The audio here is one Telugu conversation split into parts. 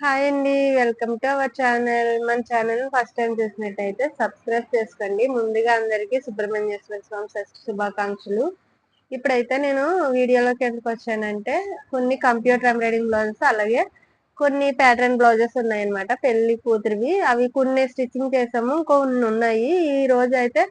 హాయ్ అండి వెల్కమ్ టు అవర్ ఛానల్ మన ఛానల్ ఫస్ట్ టైం చూసినట్టయితే సబ్స్క్రైబ్ చేసుకోండి. ముందుగా అందరికీ సుబ్రహ్మణ్యేశ్వర స్వామి శుభాకాంక్షలు. ఇప్పుడైతే నేను వీడియోలోకి ఎందుకు వచ్చానంటే కొన్ని కంప్యూటర్ ఎంబ్రాయిడింగ్ బ్లౌజెస్ అలాగే కొన్ని ప్యాటర్న్ బ్లౌజెస్ ఉన్నాయన్నమాట పెళ్ళి కూతురివి. అవి కొన్ని స్టిచ్చింగ్ చేసాము కొన్ని ఉన్నాయి. ఈ రోజు అయితే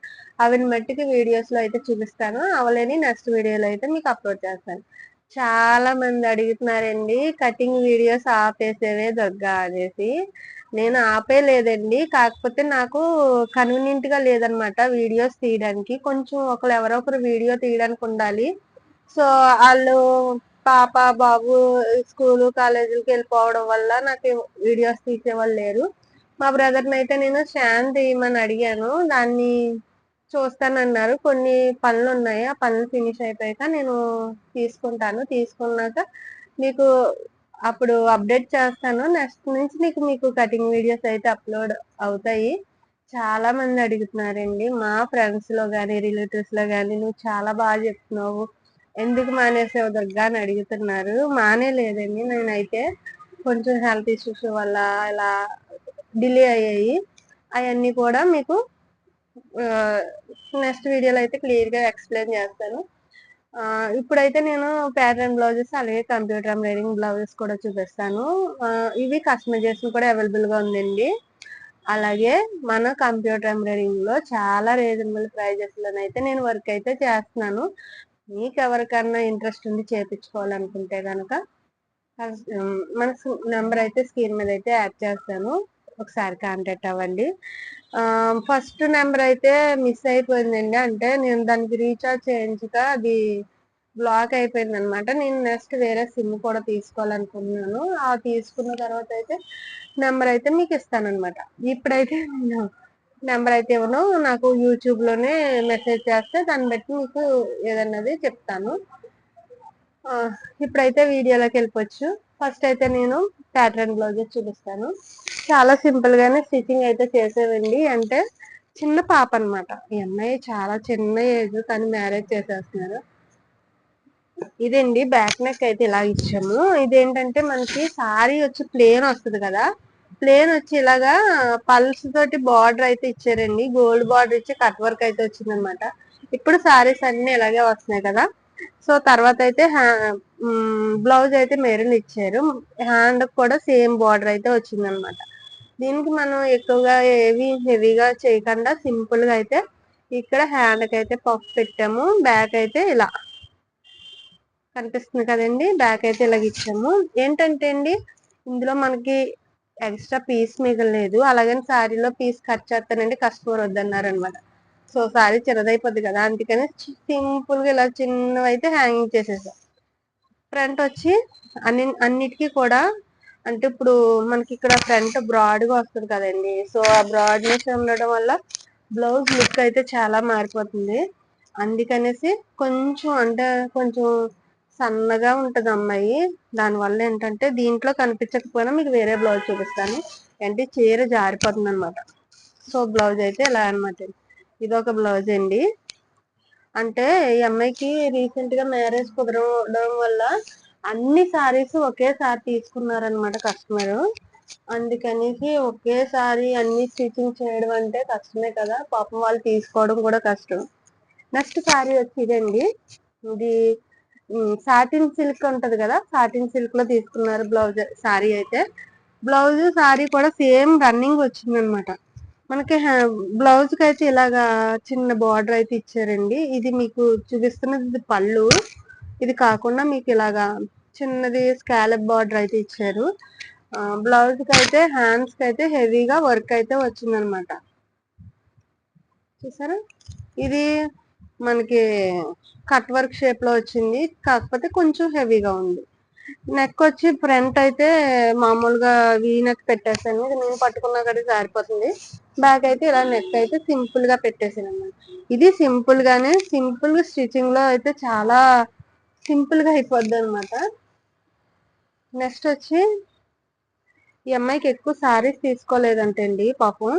అవిని మట్టికి వీడియోస్లో అయితే చూపిస్తాను. అవలేని నెక్స్ట్ వీడియోలో అయితే మీకు అప్లోడ్ చేస్తాను. చాలా మంది అడుగుతున్నారండి కటింగ్ వీడియోస్ ఆపేసేవే దొగ్గా అనేసి. నేను ఆపేలేదండి కాకపోతే నాకు కన్వీనియంట్గా లేదనమాట వీడియోస్ తీయడానికి. కొంచెం ఒకరు ఎవరో ఒకరు వీడియో తీయడానికి ఉండాలి. సో వాళ్ళు పాప బాబు స్కూల్ కాలేజీలకి వెళ్ళిపోవడం వల్ల నాకు వీడియోస్ తీసేవాళ్ళు లేరు. మా బ్రదర్ని అయితే నేను స్టాండ్ తీయమని అడిగాను. దాన్ని చూస్తానన్నారు. కొన్ని పనులు ఉన్నాయి ఆ పనులు ఫినిష్ అయిపోయాక నేను తీసుకుంటాను. తీసుకున్నాక మీకు అప్పుడు అప్డేట్ చేస్తాను. నెక్స్ట్ నుంచి నీకు మీకు కటింగ్ వీడియోస్ అయితే అప్లోడ్ అవుతాయి. చాలా మంది అడుగుతున్నారండి. మా ఫ్రెండ్స్లో కానీ రిలేటివ్స్లో కానీ నువ్వు చాలా బాగా చెప్తున్నావు. ఎందుకు మానేసావు దగ్గర అని అడుగుతున్నారు. మానే లేదండి నేనైతే కొంచెం హెల్త్ ఇష్యూస్ వల్ల ఇలా డిలే అయ్యాయి. అవన్నీ కూడా మీకు నెక్స్ట్ వీడియోలో అయితే క్లియర్గా ఎక్స్ప్లెయిన్ చేస్తాను. ఇప్పుడైతే నేను ప్యాటర్న్ బ్లౌజెస్ అలాగే కంప్యూటర్ ఎంబ్రాయిడింగ్ బ్లౌజెస్ కూడా చూపిస్తాను. ఇవి కస్టమైజేషన్ కూడా అవైలబుల్గా ఉందండి. అలాగే మన కంప్యూటర్ ఎంబ్రాయిడింగ్లో చాలా రీజనబుల్ ప్రైజెస్ లోనైతే నేను వర్క్ అయితే చేస్తున్నాను. మీకు ఎవరికన్నా ఇంట్రెస్ట్ ఉంది చేపించుకోవాలనుకుంటే కనుక మన నెంబర్ అయితే స్క్రీన్ మీద అయితే యాడ్ చేస్తాను. ఒకసారి కాంటాక్ట్ అవ్వండి. ఫస్ట్ నెంబర్ అయితే మిస్ అయిపోయిందండి. అంటే నేను దానికి రీఛార్జ్ చేయించక అది బ్లాక్ అయిపోయింది అనమాట నేను నెక్స్ట్ వేరే సిమ్ కూడా తీసుకోవాలనుకుంటున్నాను. ఆ తీసుకున్న తర్వాత అయితే నెంబర్ అయితే మీకు ఇస్తాను అనమాట ఇప్పుడైతే నేను నెంబర్ అయితే ఇవ్వను. నాకు యూట్యూబ్లోనే మెసేజ్ చేస్తే దాన్ని బట్టి మీకు ఏదన్నది చెప్తాను. ఇప్పుడైతే వీడియోలోకి వెళ్ళిపోవచ్చు. ఫస్ట్ అయితే నేను ప్యాటర్న్ బ్లౌజెస్ చూపిస్తాను. చాలా సింపుల్ గానే స్టిచ్చింగ్ అయితే చేసేవండి. అంటే చిన్న పాప అన్నమాట. ఈ అమ్మాయి చాలా చిన్న ఏజ్ తను మ్యారేజ్ చేసేస్తున్నారు. ఇదండి బ్యాక్ నెక్ అయితే ఇలా ఇచ్చాము. ఇదేంటంటే మనకి సారీ వచ్చి ప్లేన్ వస్తుంది కదా. ప్లేన్ వచ్చి ఇలాగా పల్స్ తోటి బార్డర్ అయితే ఇచ్చారండి. గోల్డ్ బార్డర్ ఇచ్చి కట్ వర్క్ అయితే వచ్చిందనమాట ఇప్పుడు సారీస్ అన్ని ఇలాగే వస్తున్నాయి కదా. సో తర్వాత అయితే బ్లౌజ్ అయితే మెరూన్ ఇచ్చారు. హ్యాండ్ కూడా సేమ్ బార్డర్ అయితే వచ్చింది అనమాట దీనికి మనం ఎక్కువగా ఏవి హెవీగా చేయకుండా సింపుల్గా అయితే ఇక్కడ హ్యాండ్కి అయితే పఫ్ పెట్టాము. బ్యాక్ అయితే ఇలా కనిపిస్తుంది కదండి. బ్యాక్ అయితే ఇలాగ ఇచ్చాము. ఏంటంటే అండి ఇందులో మనకి ఎక్స్ట్రా పీస్ మిగలలేదు. అలాగని శారీలో పీస్ కట్ చేస్తానండి కస్టమర్ వద్దన్నారు అనమాట సో సారీ చిన్నదైపోద్ది కదా అందుకని సింపుల్గా ఇలా చిన్నవి అయితే హ్యాంగింగ్ చేసేసాం. ఫ్రంట్ వచ్చి అన్ని అన్నిటికీ కూడా అంటే ఇప్పుడు మనకి ఇక్కడ ఫ్రంట్ బ్రాడ్గా వస్తుంది కదండి సో ఆ బ్రాడ్నెస్ ఉండడం వల్ల బ్లౌజ్ లుక్ అయితే చాలా మారిపోతుంది. అందుకనేసి కొంచెం అంటే కొంచెం సన్నగా ఉంటుంది అమ్మాయి దానివల్ల ఏంటంటే దీంట్లో కనిపించకపోయినా మీకు వేరే బ్లౌజ్ చూపిస్తాను. అంటే చీర జారిపోతుంది అనమాట సో బ్లౌజ్ అయితే ఇలా అనమాట ఇది ఒక బ్లౌజ్ అండి. అంటే ఈ అమ్మాయికి రీసెంట్గా మ్యారేజ్ కుదరడం వల్ల అన్ని సారీస్ ఒకేసారి తీసుకున్నారనమాట కస్టమర్. అందుకనేసి ఒకేసారి అన్ని స్టిచ్చింగ్ చేయడం అంటే కష్టమే కదా. పాపం వాళ్ళు తీసుకోవడం కూడా కష్టం. నెక్స్ట్ సారీ వచ్చి ఇదండి. ఇది సాటిన్ సిల్క్ ఉంటది కదా. సాటిన్ సిల్క్లో తీసుకున్నారు బ్లౌజ్ సారీ అయితే. బ్లౌజ్ సారీ కూడా సేమ్ రన్నింగ్ వచ్చిందనమాట మనకి బ్లౌజ్కి అయితే ఇలాగా చిన్న బార్డర్ అయితే ఇచ్చారండి. ఇది మీకు చూపిస్తున్నది ఇది పళ్ళు. ఇది కాకుండా మీకు ఇలాగా చిన్నది స్కాలప్ బార్డర్ అయితే ఇచ్చారు. బ్లౌజ్కి అయితే హ్యాండ్స్కి అయితే హెవీగా వర్క్ అయితే వచ్చిందనమాట. చూసారా? ఇది మనకి కట్ వర్క్ షేప్లో వచ్చింది. కాకపోతే కొంచెం హెవీగా ఉంది. నెక్ వచ్చి ఫ్రంట్ అయితే మామూలుగా వీ నెక్ పెట్టేసాను. ఇది నేను పట్టుకున్నా కూడా సరిపోతుంది. బ్యాక్ అయితే ఇలా నెక్ అయితే సింపుల్గా పెట్టేసాను అన్నమాట. ఇది సింపుల్ గానే సింపుల్ స్టిచ్చింగ్లో అయితే చాలా సింపుల్గా అయిపోద్ది అనమాట నెక్స్ట్ వచ్చి ఈ అమ్మాయికి ఎక్కువ సారీస్ తీసుకోలేదంటే అండి పాపం.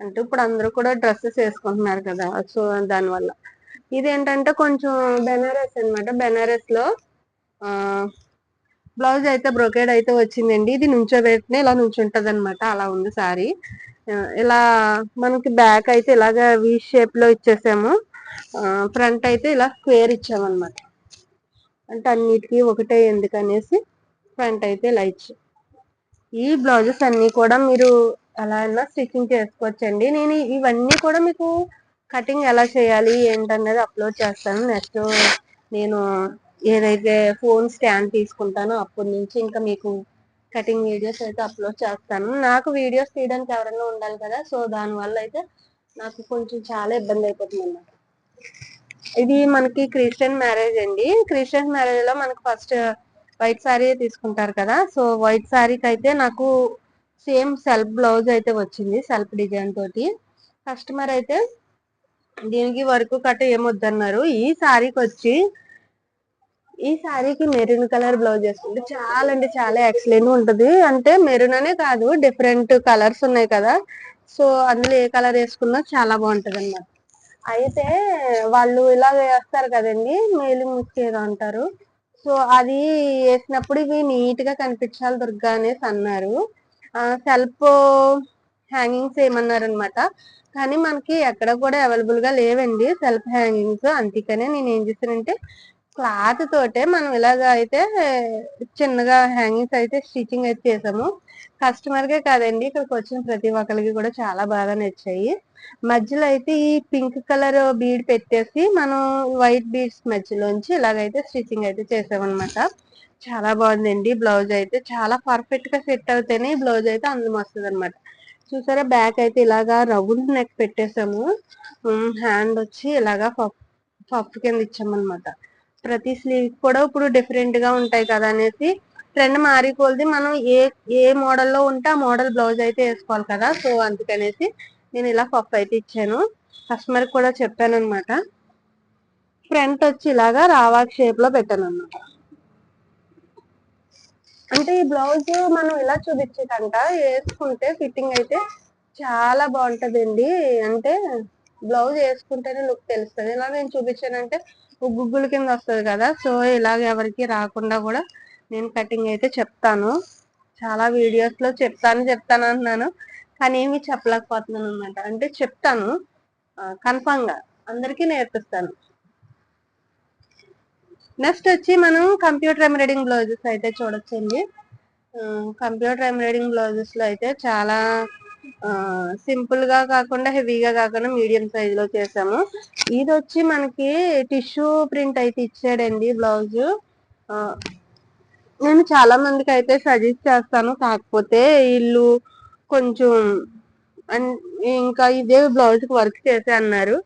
అంటే ఇప్పుడు అందరూ కూడా డ్రెస్సెస్ వేసుకుంటున్నారు కదా సో దానివల్ల. ఇది ఏంటంటే కొంచెం బెనారస్ అన్నమాట. బెనారస్లో ఆ బ్లౌజ్ అయితే బ్రొకేడ్ అయితే వచ్చిందండి. ఇది నుంచోబెట్టిన ఇలా నుంచుంటది అనమాట అలా ఉంది సారీ. ఇలా మనకి బ్యాక్ అయితే ఇలాగ వి షేప్లో ఇచ్చేసాము. ఫ్రంట్ అయితే ఇలా స్క్వేర్ ఇచ్చామన్నమాట. అంటే అన్నిటికీ ఒకటే ఎందుకనేసి ఫ్రంట్ అయితే ఇలా ఇచ్చాం. ఈ బ్లౌజెస్ అన్ని కూడా మీరు ఎలా అయినా స్టిచ్చింగ్ చేసుకోవచ్చండి. నేను ఇవన్నీ కూడా మీకు కటింగ్ ఎలా చేయాలి ఏంటనేది అప్లోడ్ చేస్తాను. నెక్స్ట్ నేను ఏదైతే ఫోన్ స్టాండ్ తీసుకుంటానో అప్పటి నుంచి ఇంకా మీకు కటింగ్ వీడియోస్ అయితే అప్లోడ్ చేస్తాను. నాకు వీడియోస్ తీయడానికి ఎవరైనా ఉండాలి కదా సో దానివల్ల అయితే నాకు కొంచెం చాలా ఇబ్బంది అయిపోతుంది అన్నమాట. ఇది మనకి క్రిస్టియన్ మ్యారేజ్ అండి. క్రిస్టియన్ మ్యారేజ్లో మనకు ఫస్ట్ వైట్ శారీ తీసుకుంటారు కదా సో వైట్ శారీకి అయితే నాకు సేమ్ సెల్ఫ్ బ్లౌజ్ అయితే వచ్చింది సెల్ఫ్ డిజైన్ తోటి. కస్టమర్ అయితే దీనికి వర్క్ కట్ ఏమొద్దన్నారు. ఈ శారీకి వచ్చి ఈ శారీకి మెరూన్ కలర్ బ్లౌజ్ వేసుకుంటే చాలా అంటే చాలా ఎక్సలెంట్ ఉంటుంది. అంటే మెరూన్ అనే కాదు డిఫరెంట్ కలర్స్ ఉన్నాయి కదా. సో అందులో ఏ కలర్ వేసుకున్నా చాలా బాగుంటది అన్నమాట. అయితే వాళ్ళు ఇలా వేస్తారు కదండి మేలు ముఖ్యంగా అంటారు. సో అది వేసినప్పుడు ఇవి నీట్గా కనిపించాలి దుర్గా అనేసి అన్నారు. సెల్ఫ్ హ్యాంగింగ్స్ ఏమన్నారు అనమాట కానీ మనకి ఎక్కడ కూడా అవైలబుల్గా లేవండి సెల్ఫ్ హ్యాంగింగ్స్ అందుకనే నేను ఏం చేశానంటే క్లాత్ తోటే మనం ఇలాగ అయితే చిన్నగా హ్యాంగింగ్స్ అయితే స్టిచ్చింగ్ అయితే చేసాము. కస్టమర్ కే కాదండి ఇక్కడికి వచ్చిన ప్రతి ఒక్కరికి కూడా చాలా బాగా నచ్చాయి. మధ్యలో అయితే ఈ పింక్ కలర్ బీడ్ పెట్టేసి మనం వైట్ బీడ్స్ మధ్యలోంచి ఇలాగైతే స్టిచ్చింగ్ అయితే చేసామన్నమాట. చాలా బాగుందండి బ్లౌజ్ అయితే. చాలా పర్ఫెక్ట్గా సెట్ అవుతేనే బ్లౌజ్ అయితే అందం వస్తుంది అనమాట చూసారా బ్యాక్ అయితే ఇలాగా రౌండ్ నెక్ పెట్టేసాము. హ్యాండ్ వచ్చి ఇలాగా పఫ్ పఫ్ కింద ఇచ్చామన్నమాట. ప్రతి స్లీవ్ కూడా ఇప్పుడు డిఫరెంట్గా ఉంటాయి కదా అనేసి ట్రెండ్ మారిపోల్ది మనం ఏ ఏ మోడల్లో ఉంటే ఆ మోడల్ బ్లౌజ్ అయితే వేసుకోవాలి కదా. సో అందుకనేసి నేను ఇలా పఫ్ అయితే ఇచ్చాను. కస్టమర్ కూడా చెప్పాను అనమాట ఫ్రంట్ వచ్చి ఇలాగా రావాక్ షేప్లో పెట్టాను అనమాట అంటే ఈ బ్లౌజ్ మనం ఇలా చూపించేటంట. వేసుకుంటే ఫిట్టింగ్ అయితే చాలా బాగుంటదండి. అంటే బ్లౌజ్ వేసుకుంటేనే లుక్ తెలుస్తుంది. ఇలా నేను చూపించానంటే గుగ్గుల కింద వస్తుంది కదా సో ఇలాగ ఎవరికి రాకుండా కూడా నేను కటింగ్ అయితే చెప్తాను. చాలా వీడియోస్లో చెప్తాను చెప్తాను అంటున్నాను. కానీ ఏమి చెప్పలేకపోతున్నాను అనమాట అంటే చెప్తాను కన్ఫామ్గా అందరికీ నేర్పిస్తాను. నెక్స్ట్ వచ్చి మనం కంప్యూటర్ ఎంబ్రాయిడింగ్ బ్లౌజెస్ అయితే చూడొచ్చండి. కంప్యూటర్ ఎంబ్రాయిడింగ్ బ్లౌజెస్లో అయితే చాలా సింపుల్గా కాకుండా హెవీగా కాకుండా మీడియం సైజ్లో చేసాము. ఇది వచ్చి మనకి టిష్యూ ప్రింట్ అయితే ఇచ్చాడండి బ్లౌజ్. నేను చాలా మందికి అయితే సజెస్ట్ చేస్తాను. కాకపోతే వీళ్ళు కొంచెం ఇంకా ఇదే బ్లౌజ్కి వర్క్ చేసే అన్నారు.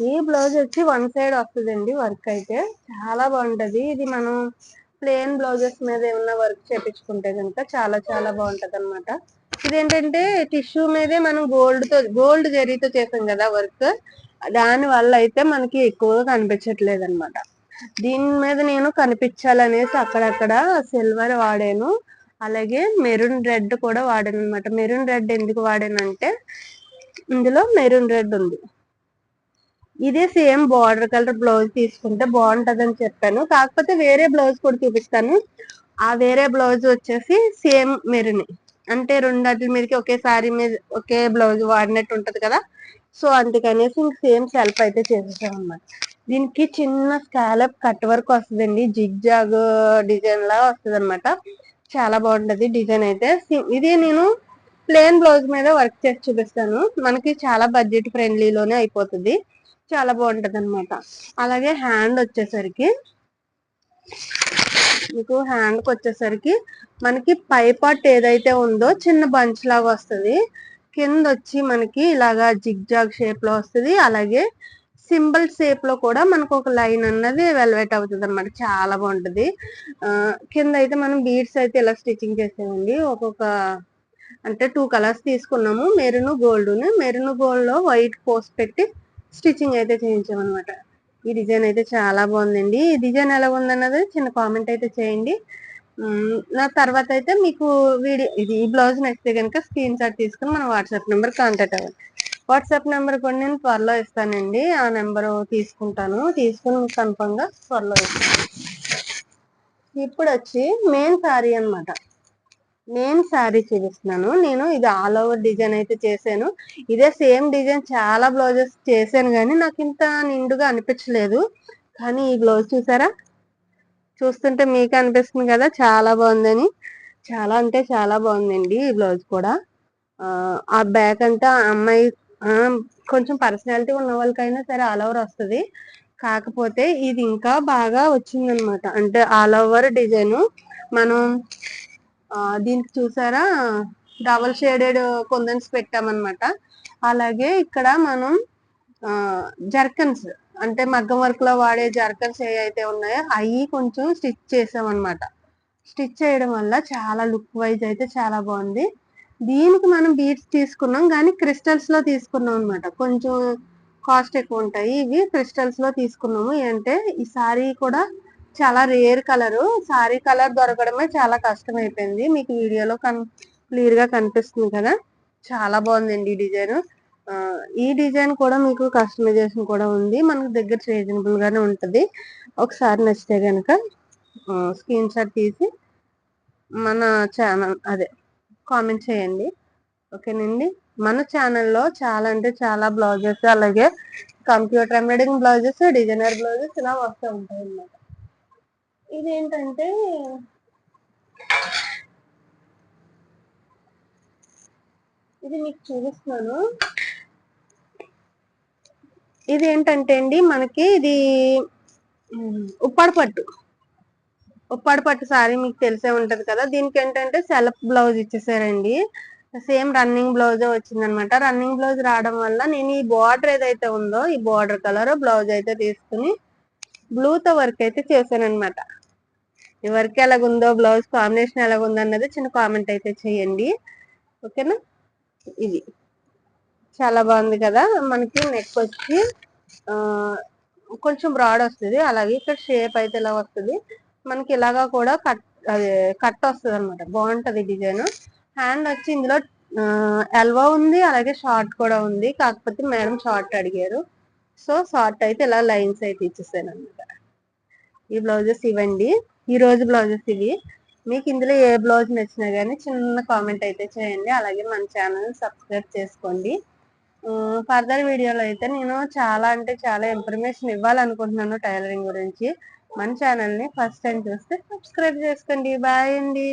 ఈ బ్లౌజ్ వచ్చి వన్ సైడ్ వస్తుందండి వర్క్ అయితే. చాలా బాగుంటది. ఇది మనం ప్లేన్ బ్లౌజెస్ మీద ఏమన్నా వర్క్ చేపించుకుంటే కనుక చాలా చాలా బాగుంటది అనమాట ఇదేంటంటే టిష్యూ మీదే మనం గోల్డ్తో గోల్డ్ జరీతో చేసాం కదా వర్క్. దాని వల్ల అయితే మనకి ఎక్కువగా కనిపించట్లేదు అనమాట దీని మీద నేను కనిపించాలనేసి అక్కడక్కడ సిల్వర్ వాడాను. అలాగే మెరూన్ రెడ్ కూడా వాడాను అనమాట మెరూన్ రెడ్ ఎందుకు వాడానంటే ఇందులో మెరూన్ రెడ్ ఉంది. ఇదే సేమ్ బార్డర్ కలర్ బ్లౌజ్ తీసుకుంటే బాగుంటది అని చెప్పాను. కాకపోతే వేరే బ్లౌజ్ కూడా చూపిస్తాను. ఆ వేరే బ్లౌజ్ వచ్చేసి సేమ్ మెరూన్. అంటే రెండు మీదకి ఒకేసారి మీద ఒకే బ్లౌజ్ వాడినట్టు ఉంటది కదా. సో అందుకనేసి ఇంక సేమ్ సెల్ఫ్ అయితే చేసేసాం అనమాట దీనికి చిన్న స్కాలప్ కట్ వర్క్ వస్తుందండి. జిగ్ జాగ్ డిజైన్ లా వస్తుంది అనమాట చాలా బాగుంటది డిజైన్ అయితే. ఇది నేను ప్లేన్ బ్లౌజ్ మీద వర్క్ చేసి చూపిస్తాను. మనకి చాలా బడ్జెట్ ఫ్రెండ్లీలోనే అయిపోతుంది. చాలా బాగుంటది అనమాట అలాగే హ్యాండ్ వచ్చేసరికి మీకు హ్యాండ్కి వచ్చేసరికి మనకి పై పార్ట్ ఏదైతే ఉందో చిన్న బంచ్ లాగా వస్తుంది. కింద వచ్చి మనకి ఇలాగా జిగ్ జాగ్ షేప్లో వస్తుంది. అలాగే సింబల్ షేప్లో కూడా మనకు ఒక లైన్ అన్నది వెల్వెట్ అవుతుంది అనమాట చాలా బాగుంటుంది. కింద అయితే మనం బీడ్స్ అయితే ఇలా స్టిచ్చింగ్ చేసామండి ఒక్కొక్క అంటే టూ కలర్స్ తీసుకున్నాము. మెరూన్ గోల్డ్ మెరును గోల్డ్లో వైట్ పోస్ట్ పెట్టి స్టిచ్చింగ్ అయితే చేయించామన్నమాట. ఈ డిజైన్ అయితే చాలా బాగుందండి. ఈ డిజైన్ ఎలా ఉందన్నది చిన్న కామెంట్ అయితే చేయండి. నా తర్వాత అయితే మీకు వీడియో ఇది ఈ బ్లౌజ్ నచ్చితే కనుక స్క్రీన్ షాట్ తీసుకుని మన వాట్సాప్ నెంబర్ కాంటాక్ట్ అవ్వండి. వాట్సాప్ నెంబర్ కూడా నేను త్వరలో ఇస్తానండి. ఆ నెంబర్ తీసుకుంటాను. తీసుకుని కన్ఫర్మ్గా త్వరలో ఇస్తాను. ఇప్పుడు వచ్చి మెయిన్ శారీ అన్నమాట. నేను శారీ చూపిస్తున్నాను. నేను ఇది ఆల్ ఓవర్ డిజైన్ అయితే చేశాను. ఇదే సేమ్ డిజైన్ చాలా బ్లౌజెస్ చేశాను కానీ నాకు ఇంత నిండుగా అనిపించలేదు. కానీ ఈ బ్లౌజ్ చూసారా? చూస్తుంటే మీకు అనిపిస్తుంది కదా చాలా బాగుందని. చాలా అంటే చాలా బాగుందండి ఈ బ్లౌజ్ కూడా. ఆ, బ్యాగ్ బ్యాక్ అంతా అమ్మాయి కొంచెం పర్సనాలిటీ ఉన్న వాళ్ళకైనా సరే ఆల్ ఓవర్ వస్తుంది. కాకపోతే ఇది ఇంకా బాగా వచ్చిందనమాట అంటే ఆల్ ఓవర్ డిజైన్ మనం దీనికి చూసారా? డబల్ షేడెడ్ కొందన్స్ పెట్టామన్నమాట. అలాగే ఇక్కడ మనం జర్కన్స్ అంటే మగ్గం వర్క్లో వాడే జర్కన్స్ ఏవైతే ఉన్నాయో అవి కొంచెం స్టిచ్ చేసామన్నమాట. స్టిచ్ చేయడం వల్ల చాలా లుక్ వైజ్ అయితే చాలా బాగుంది. దీనికి మనం బీడ్స్ తీసుకున్నాం కానీ క్రిస్టల్స్లో తీసుకున్నాం అనమాట కొంచెం కాస్ట్ ఎక్కువ ఉంటాయి. ఇవి క్రిస్టల్స్లో తీసుకున్నాము. అంటే ఈ సారీ కూడా చాలా రేర్ కలర్. సారీ కలర్ దొరకడమే చాలా కష్టం అయిపోయింది మీకు వీడియోలో కన్ క్లియర్గా కనిపిస్తుంది కదా. చాలా బాగుందండి ఈ డిజైన్. ఈ డిజైన్ కూడా మీకు కస్టమైజేషన్ కూడా ఉంది. మనకు దగ్గర రీజనబుల్ గానే ఒకసారి నచ్చితే కనుక స్క్రీన్ షాట్ తీసి మన ఛానల్ అదే కామెంట్ చేయండి. ఓకేనండి? మన ఛానల్లో చాలా అంటే చాలా బ్లౌజెస్ అలాగే computer embroidering blouses designer blouses ఇలా వస్తూ ఉంటాయి అన్నమాట ఇదేంటంటే ఇది మీకు చూపిస్తున్నాను. ఇది ఏంటంటే అండి మనకి ఇది ఉమ్, ఉప్పాడ పట్టు. ఉప్పాడ పట్టు సారీ మీకు తెలిసే ఉంటది కదా దీనికి ఏంటంటే సెల్ఫ్ బ్లౌజ్ ఇచ్చేసారండి. సేమ్ రన్నింగ్ బ్లౌజ్ వచ్చిందనమాట. రన్నింగ్ బ్లౌజ్ రావడం వల్ల నేను ఈ బార్డర్ ఏదైతే ఉందో ఈ బార్డర్ కలర్ బ్లౌజ్ అయితే తీసుకుని బ్లూతో వర్క్ అయితే చేశాను అనమాట ఈ వర్క్ ఎలాగుందో బ్లౌజ్ కాంబినేషన్ ఎలాగుందో అన్నది చిన్న కామెంట్ అయితే చేయండి. ఓకేనా? ఇది. చాలా బాగుంది కదా? మనకి నెక్ వచ్చి కొంచెం బ్రాడ్ వస్తుంది. అలాగే ఇక్కడ షేప్ అయితే ఇలా వస్తుంది. మనకి ఇలాగా కూడా కట్ అది కట్ వస్తుంది అనమాట బాగుంటుంది డిజైన్ హ్యాండ్ వచ్చి ఇందులో ఎల్వో ఉంది అలాగే షార్ట్ కూడా ఉంది. కాకపోతే మేడం షార్ట్ అడిగారు. సో షార్ట్ అయితే ఇలా లైన్స్ అయితే ఇచ్చేసాను అనమాట ఈ బ్లౌజెస్ ఇవ్వండి. ఈ రోజు బ్లౌజెస్ ఇవి. మీకు ఇందులో ఏ బ్లౌజ్ నచ్చినా కానీ చిన్న కామెంట్ అయితే చేయండి. అలాగే మన ఛానల్ సబ్స్క్రైబ్ చేసుకోండి. ఫర్దర్ వీడియోలో అయితే నేను చాలా అంటే చాలా ఇన్ఫర్మేషన్ ఇవ్వాలనుకుంటున్నాను టైలరింగ్ గురించి. మన ఛానల్ని ఫస్ట్ టైం చూస్తే సబ్స్క్రైబ్ చేసుకోండి. బాయ్ అండి.